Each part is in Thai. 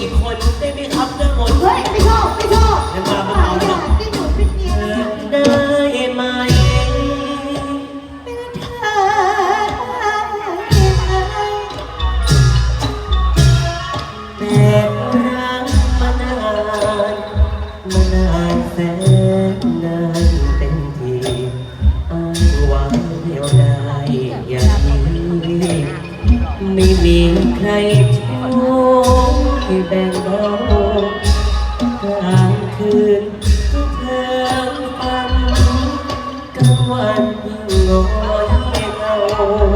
อีกคนได้ไหมครับเรื่องหมดเฮ้ยไม่ชอบไม่ชอบเดี๋ยวมามาป่าเอาอยากได้หนูเป็นเมียเธอได้ไหมเป็นเธอได้ไหมแต่รักมานานมานานแสนนานเต็มทีอ้างวางเดียวได้อย่างนี้ไม่มีใครช่วย แบ่งเบากลางคืนก็เธอฝันกลางวันยิ่งงอยเงา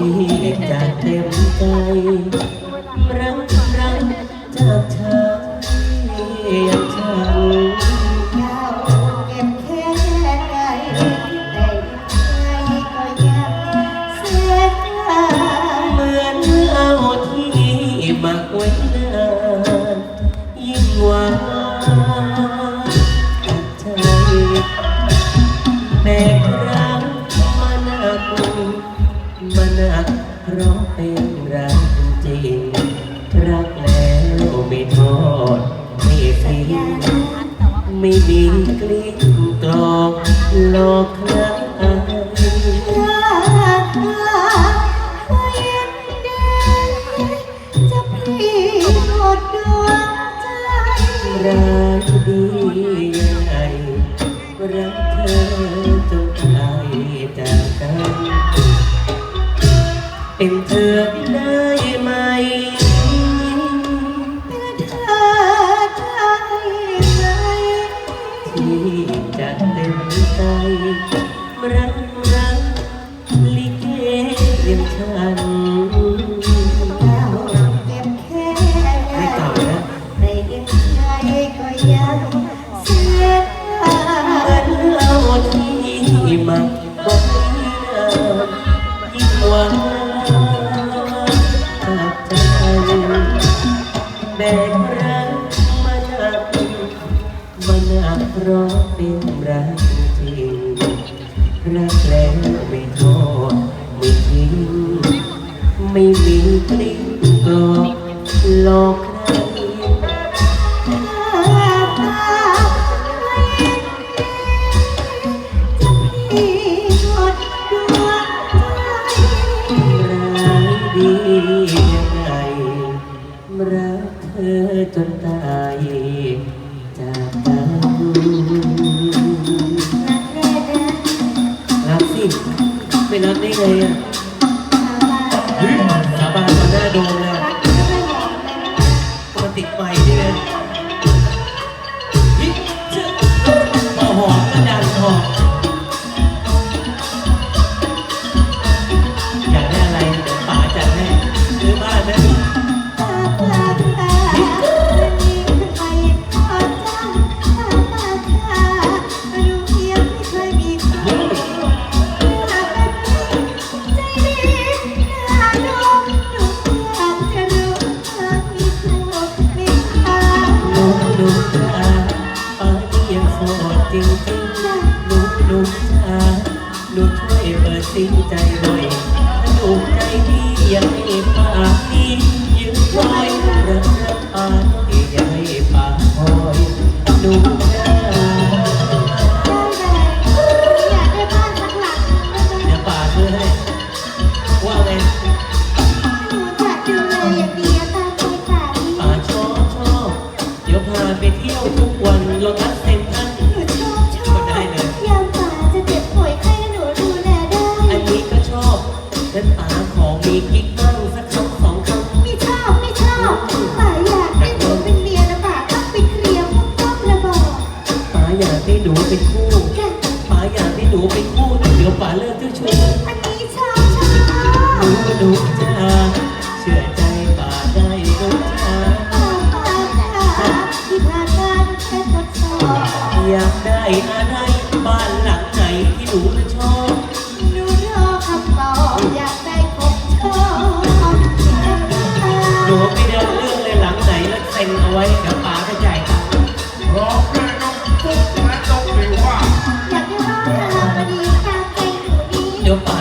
ที่จะเต็มใจ รักรักจากชายอยางฉันย ทอดไม่ทิ้งไม่มีกลิ้งกลอกหลอกใครลาลาเคยเย็นเดจะพลีหมดดวใจรักดียังไงรักเธอจนตายจากกันเป็นเธอได้ เป็นรักจริงรักแล้วไม่โทษไม่ทิ้งไม่มีกลิ้งกลอกหลอกใครร้ายดียังไงรักเธอจนตายจากไม่ รัก สินใจหน่อยถ้าหนูใจดีอยากให้ป้านี่ยืนคอยรักรักป้าที่อยาให้ป้าคอยหนูจ๋าเดี๋ยวป้าช่วยให้ว่าไงป้าชอบชอบเดี๋ยวพาไปเที่ยวทุกวันโลตัสเซ็นทรัลยามป่าจะเจ็บป่วยไข้หนูดูแล อยเดี๋ยวป๋าจะจ่ายตังค์ร้องเพลงน้องปุ๊กและน้องหลิวว่า อยากได้บ้านรามาดีตามใจหนูดี เดี๋ยวป๋า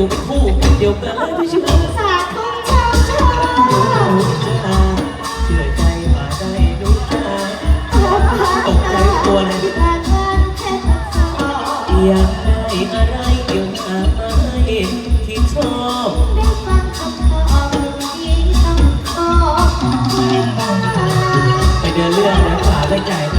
อยู่เป็นคู่เดียวกันเลยที่ชื่อสาธุชาวชาเชื่อใจมาได้ดูตาตกใจตัวเลย อยากได้อะไรเดี๋ยวหามาให้ที่ชอบได้ฟังกัปเดินเรื่องนะป่าและไก่